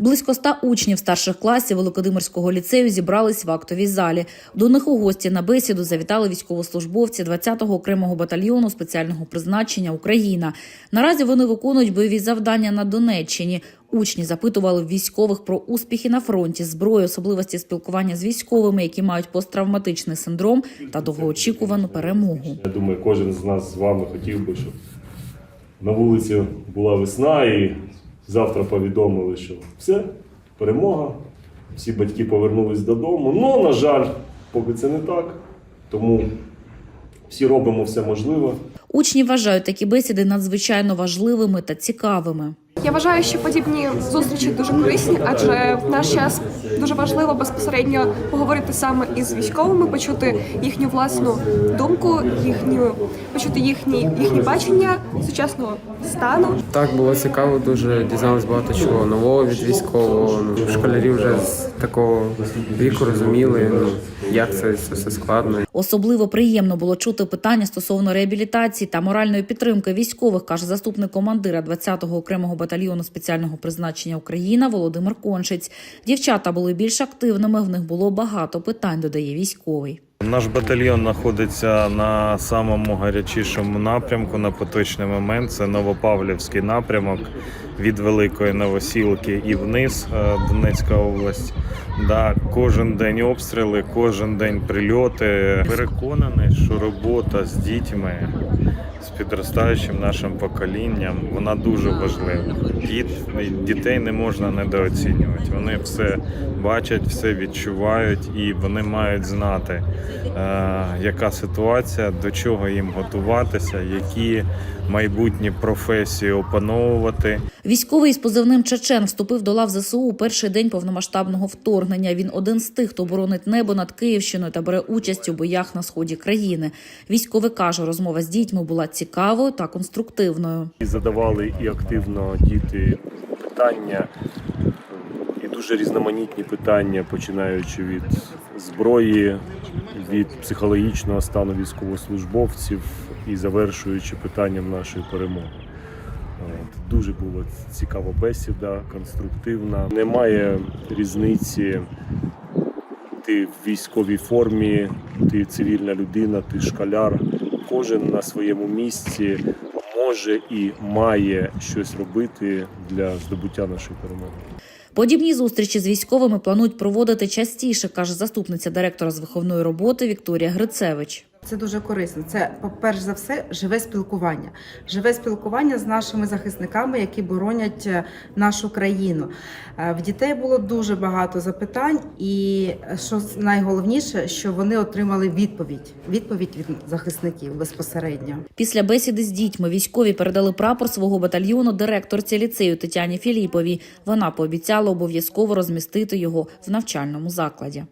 Близько ста учнів старших класів Великодимирського ліцею зібрались в актовій залі. До них у гості на бесіду завітали військовослужбовці 20-го окремого батальйону спеціального призначення Україна. Наразі вони виконують бойові завдання на Донеччині. Учні запитували військових про успіхи на фронті, зброю, особливості спілкування з військовими, які мають посттравматичний синдром та довгоочікувану перемогу. Я думаю, кожен з нас з вами хотів би, щоб на вулиці була весна і завтра повідомили, що все, перемога, всі батьки повернулись додому. Ну, на жаль, поки це не так. Тому всі робимо все можливе. Учні вважають такі бесіди надзвичайно важливими та цікавими. Я вважаю, що подібні зустрічі дуже корисні, адже в наш час дуже важливо безпосередньо поговорити саме із військовими, почути їхню власну думку, їхню почути їхні їхні бачення сучасного стану. Так було цікаво, дуже дізналось багато чого нового від військового. Ну, школярі вже з такого віку розуміли, ну як це, це все складно. Особливо приємно було чути питання стосовно реабілітації та моральної підтримки військових, каже заступник командира 20-го окремого батальйону спеціального призначення Україна Володимир Кончиць. Дівчата були більш активними. В них було багато питань, додає військовий. Наш батальйон знаходиться на самому гарячішому напрямку на поточний момент. Це Новопавлівський напрямок від Великої Новосілки і вниз, е, Донецька область. Да, кожен день обстріли, кожен день прильоти. Переконаний, що робота з дітьми, з підростаючим нашим поколінням, вона дуже важлива. Діт, дітей не можна недооцінювати. Вони все бачать, все відчувають, і вони мають знати, е, яка ситуація, до чого їм готуватися, які майбутні професії опановувати. Військовий із позивним Чечен вступив до лав ЗСУ у перший день повномасштабного вторгнення. Він один з тих, хто боронить небо над Київщиною та бере участь у боях на сході країни. Військовий каже, розмова з дітьми була цікавою та конструктивною. І задавали і активно діти питання, і дуже різноманітні питання, починаючи від зброї, від психологічного стану військовослужбовців і завершуючи питанням нашої перемоги. Дуже була цікава бесіда, конструктивна. Немає різниці. Ти в військовій формі, ти цивільна людина, ти школяр. Кожен на своєму місці може і має щось робити для здобуття нашої перемоги. Подібні зустрічі з військовими планують проводити частіше, каже заступниця директора з виховної роботи Вікторія Грицевич. Це дуже корисно. Це, перш за все, живе спілкування. Живе спілкування з нашими захисниками, які боронять е, нашу країну. Е, В дітей було дуже багато запитань, і е, що найголовніше, що вони отримали відповідь. Відповідь від захисників безпосередньо. Після бесіди з дітьми військові передали прапор свого батальйону директорці ліцею Тетяні Філіповій. Вона пообіцяла обов'язково розмістити його в навчальному закладі.